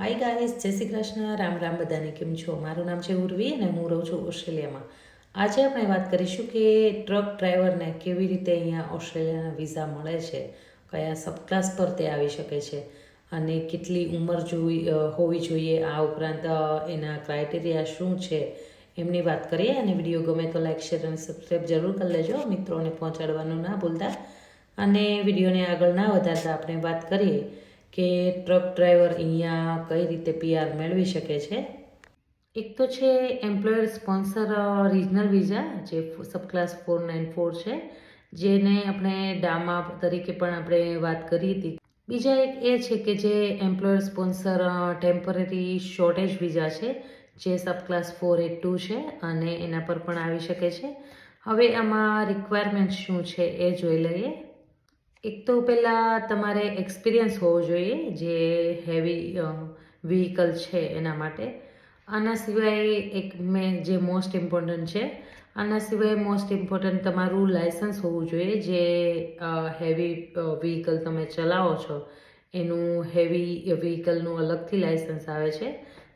Hi guys જય શ્રી કૃષ્ણ. રામ રામ બધાને કેમ છો? મારું નામ છે ઉર્વી અને હું રહું છું ઓસ્ટ્રેલિયામાં. આજે આપણે વાત કરીશું કે ટ્રક ડ્રાઈવરને કેવી રીતે અહીંયા ઓસ્ટ્રેલિયાના વિઝા મળે છે, કયા સબક્લાસ પર તે આવી શકે છે અને કેટલી ઉંમર જોઈ હોવી જોઈએ, આ ઉપરાંત એના ક્રાઇટેરિયા શું છે એમની વાત કરીએ અને વીડિયો ગમે તો લાઈક શેર અને સબસ્ક્રાઈબ જરૂર કરી લેજો. મિત્રોને પહોંચાડવાનું ના ભૂલતા. અને વિડીયોને આગળ ના વધારતા આપણે વાત કરીએ કે ટ્રક ડ્રાઈવર અહીંયા કઈ રીતે પીઆર મેળવી શકે છે? એક તો છે એમ્પ્લોયર સ્પોન્સર રિજનલ વિઝા જે subclass four nine four છે, જેને આપણે ડામા તરીકે પણ આપણે વાત કરી હતી. બીજા એક એ છે કે જે employer sponsor temporary shortage visa છે, જે subclass four eight two છે અને એના પર પણ આવી શકે છે. હવે આમાં રિક્વાયરમેન્ટ શું છે એ જોઈ લઈએ. એક તો પહેલાં તમારે એક્સપિરિયન્સ હોવો જોઈએ જે હેવી વ્હીકલ છે એના માટે. આના સિવાય એક મેં જે મોસ્ટ ઇમ્પોર્ટન્ટ છે, આના સિવાય મોસ્ટ ઇમ્પોર્ટન્ટ તમારું લાયસન્સ હોવું જોઈએ જે હેવી વ્હીકલ તમે ચલાવો છો, એનું હેવી વ્હીકલનું અલગથી લાયસન્સ આવે છે.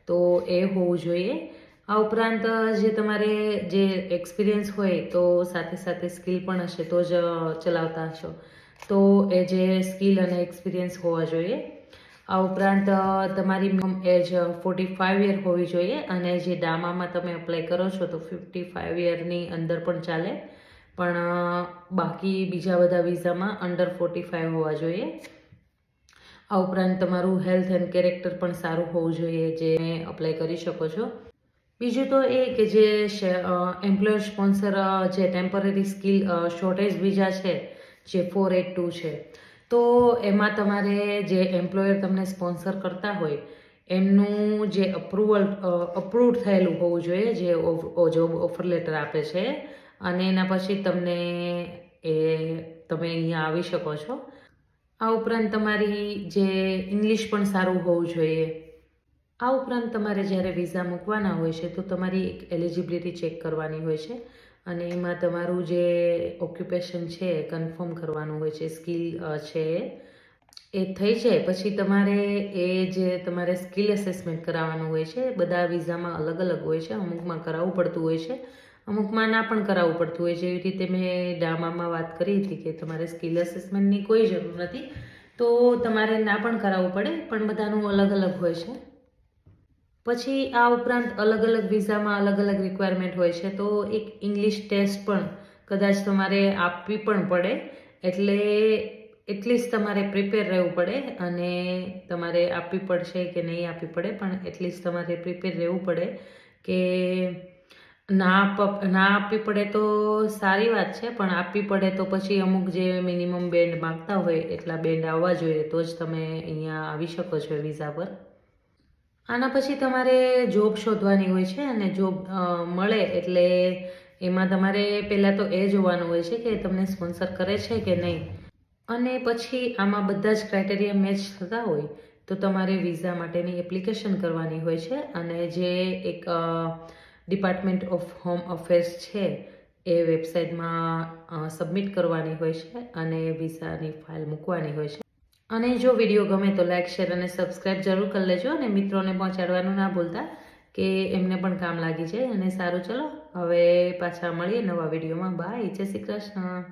તો એ હોવું જોઈએ. આ ઉપરાંત જે તમારે જે એક્સપિરિયન્સ હોય તો સાથે સાથે સ્કિલ પણ હશે તો જ ચલાવતા હશો. તો એ જે સ્કિલ અને એક્સપિરિયન્સ હોવા જોઈએ. આ ઉપરાંત તમારી એજ ફોર્ટી ફાઇવ યર હોવી જોઈએ અને જે ડામામાં તમે અપ્લાય કરો છો તો ફિફ્ટી ફાઇવ યરની અંદર પણ ચાલે. પણ બાકી બીજા બધા વિઝામાં અંડર ફોર્ટી ફાઇવ હોવા જોઈએ. આ ઉપરાંત તમારું હેલ્થ એન્ડ કેરેક્ટર પણ સારું હોવું જોઈએ જે અપ્લાય કરી શકો છો. બીજું તો એ કે જે એમ્પ્લોયર સ્પોન્સર જે ટેમ્પરરી સ્કિલ શોર્ટેજ વિઝા છે જે ફોર એટ ટુ છે. તો એમાં તમારે જે એમ્પ્લોયર તમને સ્પોન્સર કરતા હોય, એમનું જે અપ્રુવલ અપ્રુવ થયેલું હોવું જોઈએ, જે જોબ ઓફર લેટર આપે છે, અને એના પછી તમને એ, તમે અહીંયા આવી શકો છો. આ ઉપરાંત તમારી જે ઇંગ્લિશ પણ સારું હોવું જોઈએ. આ ઉપરાંત તમારે જ્યારે વિઝા મૂકવાના હોય છે, તો તમારી એક એલિજિબિલિટી ચેક કરવાની હોય છે. અને એમાં તમારું જે ઓક્યુપેશન છે કન્ફર્મ કરવાનું હોય છે સ્કિલ છે, એ થઈ જાય. પછી તમારે એ જે તમારે સ્કિલ એસેસમેન્ટ કરાવવાનું હોય છે, બધા વિઝામાં અલગ અલગ હોય છે. અમુકમાં કરાવવું પડતું હોય છે, અમુકમાં ના પણ કરાવવું પડતું હોય છે. એવી રીતે મેં ડામામાં વાત કરી હતી કે તમારે સ્કિલ એસેસમેન્ટની કોઈ જરૂર નથી. તો તમારે ના પણ કરાવવું પડે, પણ બધાનું અલગ અલગ હોય છે. પછી આ ઉપરાંત અલગ અલગ વિઝામાં અલગ અલગ રિક્વાયરમેન્ટ હોય છે, તો એક ઇંગ્લિશ ટેસ્ટ પણ કદાચ તમારે આપવી પણ પડે. એટલે એટલીસ્ટ તમારે પ્રિપેર રહેવું પડે અને તમારે આપવી પડશે કે નહીં આપવી પડે, પણ એટલીસ્ટ તમારે પ્રિપેર રહેવું પડે કે ના આપ, ના આપવી પડે તો સારી વાત છે, પણ આપવી પડે તો પછી અમુક જે મિનિમમ બેન્ડ માંગતા હોય, એટલા બેન્ડ આવવા જોઈએ, તો જ તમે અહીંયા આવી શકો છો વિઝા પર. આના પછી તમારે જોબ શોધવાની હોય છે અને જોબ મળે એટલે એમાં તમારે પહેલાં તો એ જોવાનું હોય છે કે તમને સ્પોન્સર કરે છે કે નહીં. અને પછી આમાં બધા જ ક્રાઇટેરિયા મેચ થતા હોય તો તમારે વિઝા માટેની એપ્લિકેશન કરવાની હોય છે અને જે એક ડિપાર્ટમેન્ટ ઓફ હોમ અફેર્સ છે એ વેબસાઇટમાં સબમિટ કરવાની હોય છે અને વિઝાની ફાઇલ મૂકવાની હોય છે. અને જો વીડિયો ગમે તો લાઇક શેર અને સબસ્ક્રાઈબ જરૂર કરી લેજો. અને મિત્રોને પહોંચાડવાનું ના ભૂલતા કે એમને પણ કામ લાગી જાય. અને સારું, ચલો, હવે પાછા મળીએ નવા વિડીયોમાં. બાય જય શ્રી કૃષ્ણ.